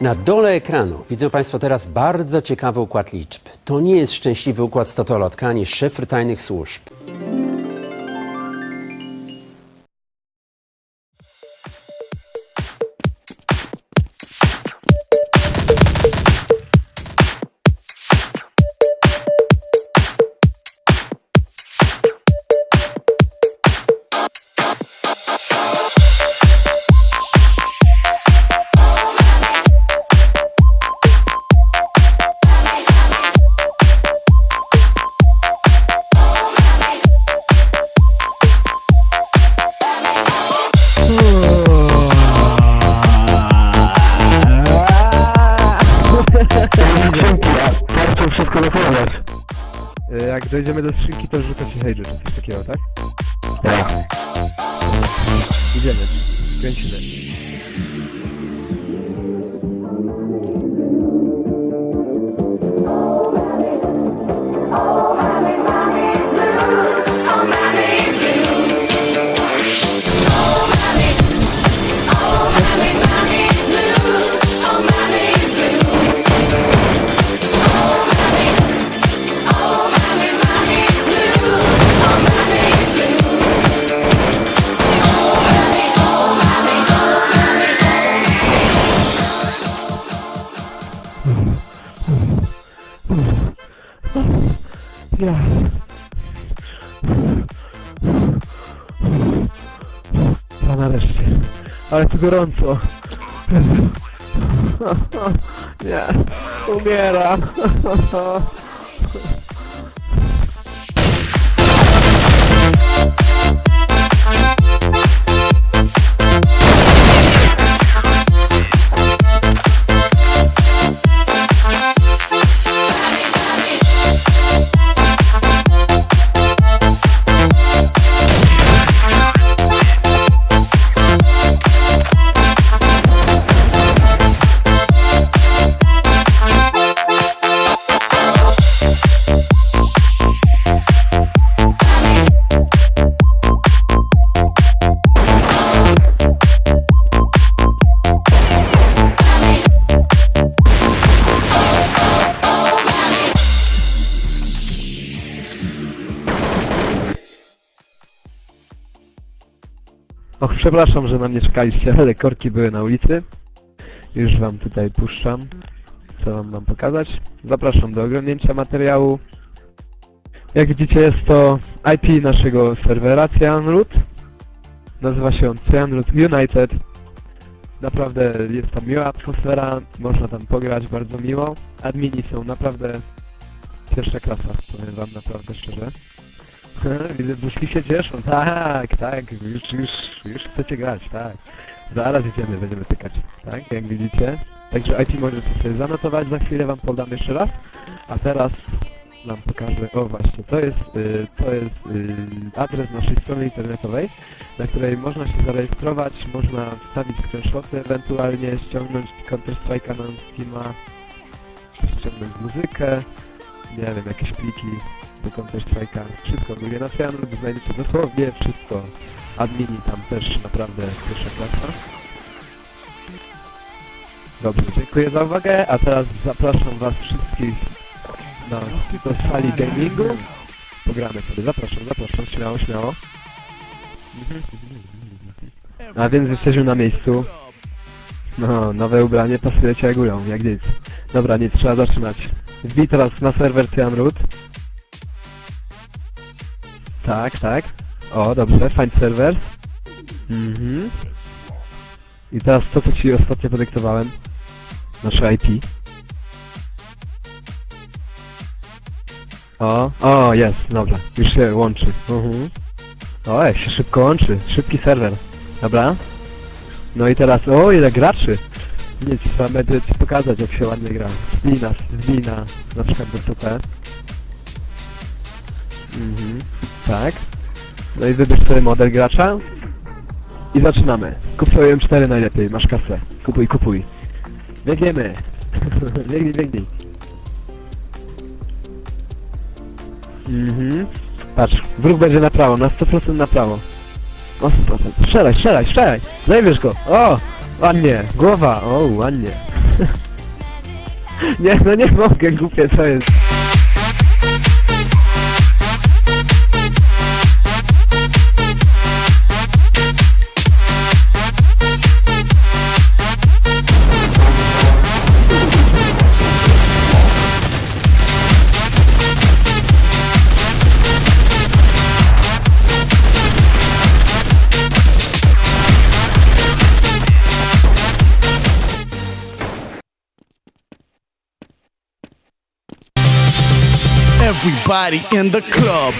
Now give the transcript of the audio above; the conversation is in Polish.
Na dole ekranu widzą Państwo teraz bardzo ciekawy układ liczb. To nie jest szczęśliwy układ stotolotka ani szyfr tajnych służb. Jak dojdziemy do skrzynki, to rzuca się hejdzie, czy coś takiego, tak? Tak. Idziemy. Kręcimy. Ja. Ja nareszcie. Ale tu gorąco. Nie. Umieram. Och, przepraszam, że na mnie czekaliście, ale korki były na ulicy. Już wam tutaj puszczam. Co wam mam pokazać? Zapraszam do oglądnięcia materiału. Jak widzicie jest to IP naszego serwera Cyanroot. Nazywa się on Cyanroot United. Naprawdę jest tam miła atmosfera, można tam pograć bardzo miło. Admini są naprawdę pierwsza klasa, powiem wam naprawdę szczerze. Widzę, duszki się cieszą, tak, tak, już, już, już chcecie grać, tak. Zaraz idziemy, będziemy tykać, tak, jak widzicie. Także IP możecie sobie zanotować, za chwilę wam podam jeszcze raz. A teraz wam pokażę, o właśnie, to jest, y, to jest y, adres naszej strony internetowej, na której można się zarejestrować, można wstawić screenshoty, ewentualnie ściągnąć Counter Strike'a na Steama, ściągnąć muzykę, nie wiem, jakieś pliki do Counter Strike'a, wszystko, mówię na Cyanur, znajdziecie dosłownie wszystko. Admini tam też naprawdę pierwsza klasa. Dobrze, dziękuję za uwagę, a teraz zapraszam was wszystkich na do sali gamingu. Pogramy sobie, zapraszam, zapraszam, śmiało, śmiało. A więc jesteśmy na miejscu. No, nowe ubranie pasuje cię jak jak nic. Dobra, nic, trzeba zaczynać. Wbij teraz na serwer Cyanroot. Tak, tak. O, dobrze, find server. Mhm. I teraz to, co Ci ostatnio podyktowałem. Nasze IP. O, o, jest, dobra. Już się łączy. Mhm. O, jak się szybko łączy. Szybki serwer. Dobra. No i teraz, o, ile graczy. Nic, trzeba będzie Ci pokazać, jak się ładnie gra. Wbij na, wbij na, przykład TP. Mhm. Tak. No i wybierz sobie model gracza. I zaczynamy. Kup sobie M4 najlepiej, masz kasę. Kupuj, kupuj. Biegniemy. biegnij, biegnij. Mhm. Patrz, wróg będzie na prawo, na 100% na prawo. Na 100%. Strzelaj, strzelaj, strzelaj! Zajmiesz go! O! Ładnie! Głowa! O, ładnie! Nie, no nie mogę, głupie, co jest? Everybody in the club.